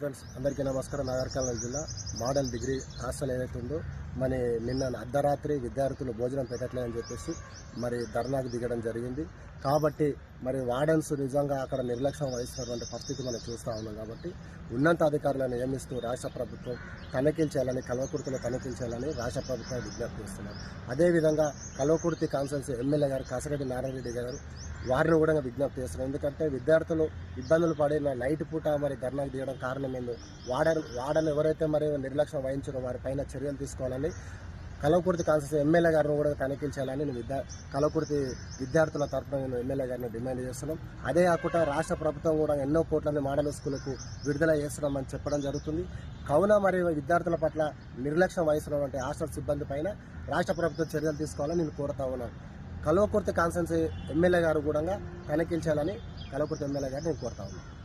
Friends అందరికీ నమస్కారం. నాగర్కర్నూలు జిల్లా మోడల్ డిగ్రీ హాస్టల్ ఏదైతే ఉందో మరి నిన్న అర్ధరాత్రి విద్యార్థులు భోజనం పెట్టట్లేదని చెప్పేసి మరి ధర్నాకు దిగడం జరిగింది. కాబట్టి మరి వార్డెన్స్ నిజంగా అక్కడ నిర్లక్ష్యం వహిస్తున్నటువంటి పరిస్థితి మనం చూస్తూ ఉన్నాం కాబట్టి ఉన్నత అధికారులను నియమిస్తూ రాష్ట్ర ప్రభుత్వం తనిఖీలు చేయాలని కల్వకుర్తిలో తనిఖీలు చేయాలని రాష్ట్ర ప్రభుత్వం విజ్ఞప్తి చేస్తున్నారు. అదేవిధంగా కల్వకుర్తి కాన్సెన్స్ ఎమ్మెల్యే గారు కాసిరెడ్డి నారాయణరెడ్డి గారు వారిని కూడా విజ్ఞప్తి చేస్తున్నారు ఎందుకంటే విద్యార్థులు ఇబ్బందులు పడిన నైట్ పూట మరి ధర్నాకు దిగడం కారణం ఏందో వాడని వాడని ఎవరైతే మరి నిర్లక్ష్యం వహించారో వారిపైన చర్యలు తీసుకోవాలని కలవకుర్తి కాన్సెస్ ఎమ్మెల్యే గారిని కూడా తనిఖీలు చేయాలని నేను విద్యా కలవకుర్తి విద్యార్థుల తరఫున నేను ఎమ్మెల్యే గారిని డిమాండ్ చేస్తున్నాం. అదే కాకుండా రాష్ట్ర ప్రభుత్వం కూడా ఎన్నో కోట్లని మోడల్ స్కూళ్ళకు విడుదల చేస్తున్నామని చెప్పడం జరుగుతుంది. కావున మరి విద్యార్థుల పట్ల నిర్లక్ష్యం వహిస్తున్నటువంటి హాస్టల్ సిబ్బంది పైన రాష్ట్ర ప్రభుత్వం చర్యలు తీసుకోవాలని నేను కోరుతా ఉన్నాను. కలవకుర్తి కాన్సెన్స్ ఎమ్మెల్యే గారు కూడా తనిఖీలు చేయాలని కలవకుర్తి ఎమ్మెల్యే గారిని నేను కోరుతా ఉన్నాను.